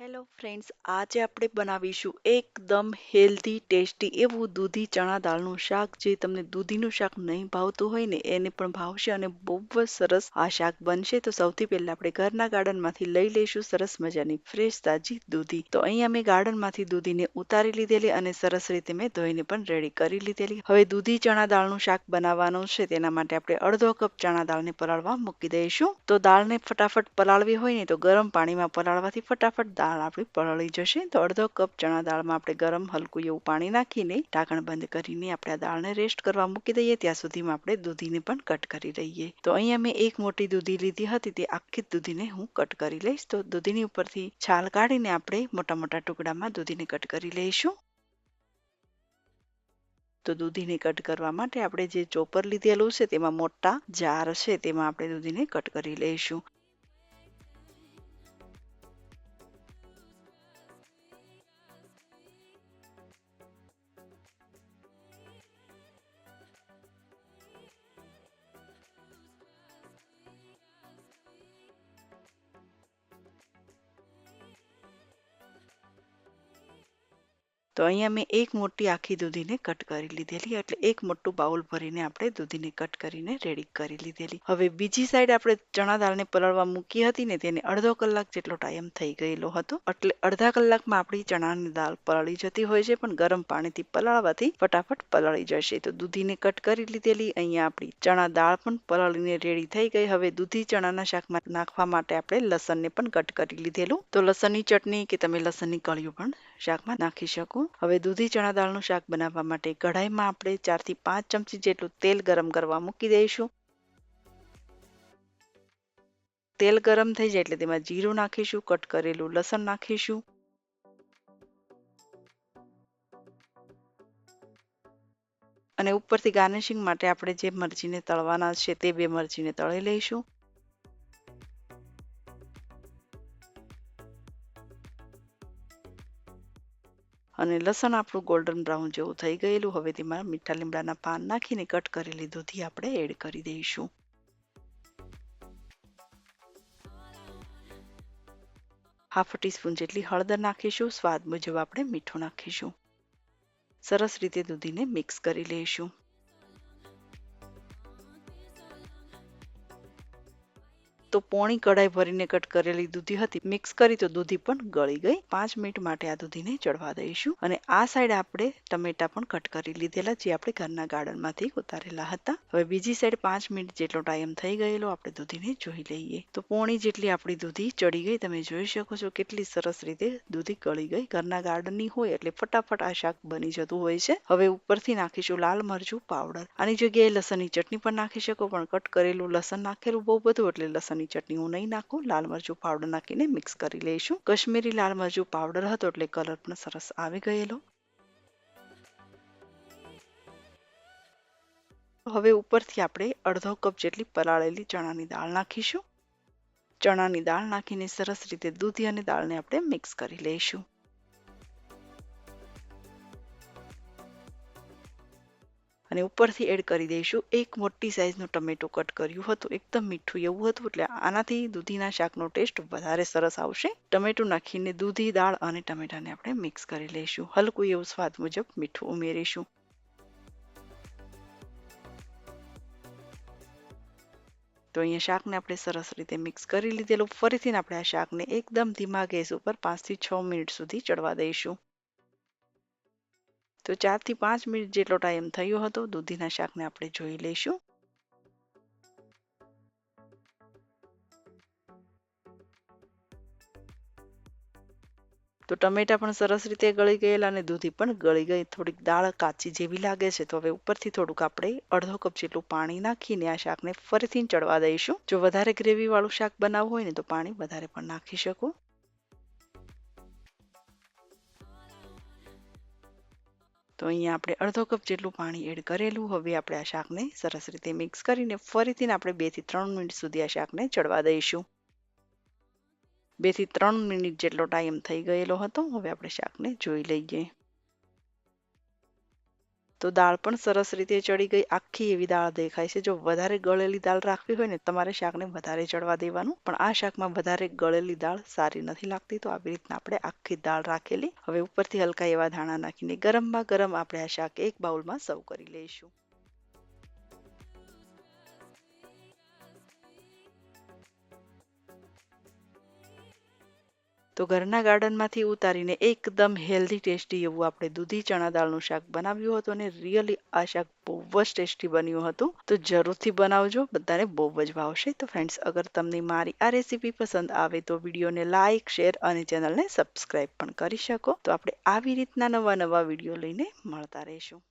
Hello friends આજે આપણે બનાવીશું એકદમ હેલ્ધી ટેસ્ટી એવું દૂધી ચણા દાળનું શાક. જે તમને દૂધીનું શાક નહીં ભાવતું હોય ને, એને પણ ભાવશે અને બહુ જ સરસ આ શાક બનશે. તો સૌથી પહેલા આપણે ઘરના ગાર્ડનમાંથી લઈ લઈશું સરસ મજાની ફ્રેશ તાજી દૂધી. તો અહીંયા મેં ગાર્ડનમાંથી દૂધીને ઉતારી લીધેલી અને સરસ રીતે મેં ધોઈને પણ રેડી કરી લીધેલી. હવે દૂધી ચણા દાળનું શાક બનાવવાનું છે. તેના માટે આપણે અડધો કપ ચણા દાળને પલાળવા મૂકી દઈશું. તો દાળને ફટાફટ પલાળવી હોય ને, તો ગરમ પાણીમાં પલાળવાથી ફટાફટ દાળ દાળ આપણી પલળી જશે. તો અડધો કપ ચણા દાળમાં આપણે ગરમ હલકું એવું પાણી નાખીને ઢાંકણ બંધ કરીને આપણે આ દાળને રેસ્ટ કરવા મૂકી દઈએ. ત્યાં સુધીમાં આપણે દૂધીને પણ કટ કરી લઈએ તો અહીંયા મેં એક મોટી દૂધી લીધી હતી. તે આખી દૂધીને હું કટ કરી લઈશ. તો દૂધીની ઉપરથી છાલ કાઢીને આપણે મોટા મોટા ટુકડામાં દૂધીને કટ કરી લઈશું. તો દૂધીને કટ કરવા માટે આપણે જે ચોપર લીધેલું છે તેમાં મોટા જાર છે, તેમાં આપણે દૂધીને કટ કરી લઈશું. તો અહીંયા મેં એક મોટી આખી દૂધીને કટ કરી લીધેલી, એટલે એક મોટું બાઉલ ભરીને આપણે દૂધીને કટ કરીને રેડી કરી લીધેલી. હવે બીજી સાઈડ આપણે ચણા દાળને પલળવા મૂકી હતી ને, તેને અડધો કલાક જેટલો ટાઈમ થઈ ગયેલો હતો. એટલે અડધા કલાકમાં આપણી ચણાની દાળ પલળી જતી હોય છે, પણ ગરમ પાણીથી પલાળવાથી ફટાફટ પલળી જશે. તો દૂધીને કટ કરી લીધેલી, અહીંયા આપણી ચણા દાળ પણ પલળીને રેડી થઈ ગઈ. હવે દૂધી ચણાના શાકમાં નાખવા માટે આપણે લસણને પણ કટ કરી લીધેલું. તો લસણની ચટણી કે તમે લસણની કળીઓ પણ શાકમાં નાખી શકો. હવે દૂધી ચણા દાળનું શાક બનાવવા માટે કઢાઈમાં આપણે ચારથી પાંચ ચમચી જેટલું તેલ ગરમ કરવા મૂકી દઈશું. તેલ ગરમ થઈ જાય એટલે તેમાં જીરું નાખીશું, કટ કરેલું લસણ નાખીશું. અને ઉપરથી ગાર્નિશિંગ માટે આપણે જે મરચીને તળવાના છે તે બે મરચીને તળી લઈશું. અને લસણ આપણું ગોલ્ડન બ્રાઉન જેવું થઈ ગયેલું. હવે તેમાં મીઠા લીમડાના પાન નાખીને કટ કરેલી દૂધી આપણે એડ કરી દઈશું. હાફ ટીસ્પૂન જેટલી હળદર નાખીશું. સ્વાદ મુજબ આપણે મીઠું નાખીશું. સરસ રીતે દૂધીને મિક્સ કરી લઈશું. તો પોણી કઢાઈ ભરીને કટ કરેલી દૂધી હતી. મિક્સ કરી તો દૂધી પણ ગળી ગઈ. પાંચ મિનિટ માટે આ દૂધીને ચડવા દઈશું. અને આ સાઈડ આપણે ટમેટા પણ કટ કરી લીધેલા જે આપણે ઘરના ગાર્ડનમાંથી ઉતારેલા હતા. હવે બીજી સાઈડ પાંચ મિનિટ જેટલો ટાઈમ થઈ ગયેલો આપણે દૂધીને જોઈ લઈએ. તો પોણી જેટલી આપણી દૂધી ચડી ગઈ તમે જોઈ શકો છો કેટલી સરસ રીતે દૂધી ગળી ગઈ. ઘરના ગાર્ડનની હોય એટલે ફટાફટ આ શાક બની જતું હોય છે. હવે ઉપરથી નાખીશું લાલ મરચું પાવડર આની જગ્યાએ લસણની ચટણી પણ નાખી શકો, પણ કટ કરેલું લસણ નાખેલું બહુ બધું એટલે લસણ લસણની ચટણી હું નહીં નાખું, લાલ મરચું પાવડર નાખીને મિક્સ કરી લઈશું. કશ્મીરી લાલ મરચું પાવડર હતો એટલે કલર પણ સરસ આવી ગયેલો. હવે ઉપરથી આપણે અડધો કપ જેટલી પલાળેલી ચણાની દાળ નાખીશું. ચણાની દાળ નાખીને સરસ રીતે દૂધી અને દાળને આપણે મિક્સ કરી લઈશું. અને ઉપરથી એડ કરી દઈશું. એક મોટી સાઇઝનું ટમેટો કટ કર્યું હતું. એકદમ મીઠું એવું હતું, એટલે આનાથી દૂધીના શાકનો ટેસ્ટ વધારે સરસ આવશે. ટમેટું નાખીને દૂધી, દાળ અને ટમેટાને આપણે મિક્સ કરી લઈશું. હલકું એવું સ્વાદ મુજબ મીઠું ઉમેરીશું. તો અહીંયા શાકને આપણે સરસ રીતે મિક્સ કરી લીધેલું. ફરીથી આપણે આ શાકને એકદમ ધીમા ગેસ ઉપર પાંચથી છ મિનિટ સુધી ચડવા દઈશું. તો ચારથી પાંચ મિનિટ જેટલો ટાઈમ થયો હતો, દૂધીના શાકને આપણે જોઈ લઈશું. તો ટમેટા પણ સરસ રીતે ગળી ગયેલા અને દૂધી પણ ગળી ગઈ. થોડીક દાળ કાચી જેવી લાગે છે, તો હવે ઉપરથી થોડુંક આપણે અડધો કપ જેટલું પાણી નાખીને આ શાકને ફરીથી ચડવા દઈશું. જો વધારે ગ્રેવી વાળું શાક બનાવવું હોય ને, તો પાણી વધારે પણ નાખી શકો. તો અહીંયા આપણે અડધો કપ જેટલું પાણી એડ કરેલું. હવે આપણે આ શાકને સરસ રીતે મિક્સ કરીને ફરીથી આપણે બેથી ત્રણ મિનિટ સુધી આ શાકને ચડવા દઈશું. બેથી ત્રણ મિનિટ જેટલો ટાઈમ થઈ ગયેલો હતો. હવે આપણે શાકને જોઈ લઈએ. તો દાળ પણ સરસ રીતે ચડી ગઈ. આખી એવી દાળ દેખાય છે. જો વધારે ગળેલી દાળ રાખવી હોય ને, તમારે શાકને વધારે ચડવા દેવાનું. પણ આ શાકમાં વધારે ગળેલી દાળ સારી નથી લાગતી. તો આવી રીતના આપણે આખી દાળ રાખેલી. હવે ઉપરથી હલકા એવા ધાણા નાખીને ગરમમાં ગરમ આપણે આ શાક એક બાઉલમાં સર્વ કરી લઈશું. તો ઘરના ગાર્ડનમાંથી ઉતારીને એકદમ હેલ્ધી ટેસ્ટી એવું આપણે દૂધી, ચણા, દાળનું શાક બનાવ્યું હતું અને રિયલી આ શાક બહુ જ ટેસ્ટી બન્યું હતું. તો જરૂરથી બનાવજો, બધાને બહુ જ ભાવશે તો ફ્રેન્ડ્સ અગર તમને મારી આ રેસીપી પસંદ આવે તો વિડીયોને લાઇક શેર અને ચેનલને સબસ્ક્રાઈબ પણ કરી શકો. તો આપણે આવી રીતના નવા નવા વીડિયો લઈને મળતા રહીશું.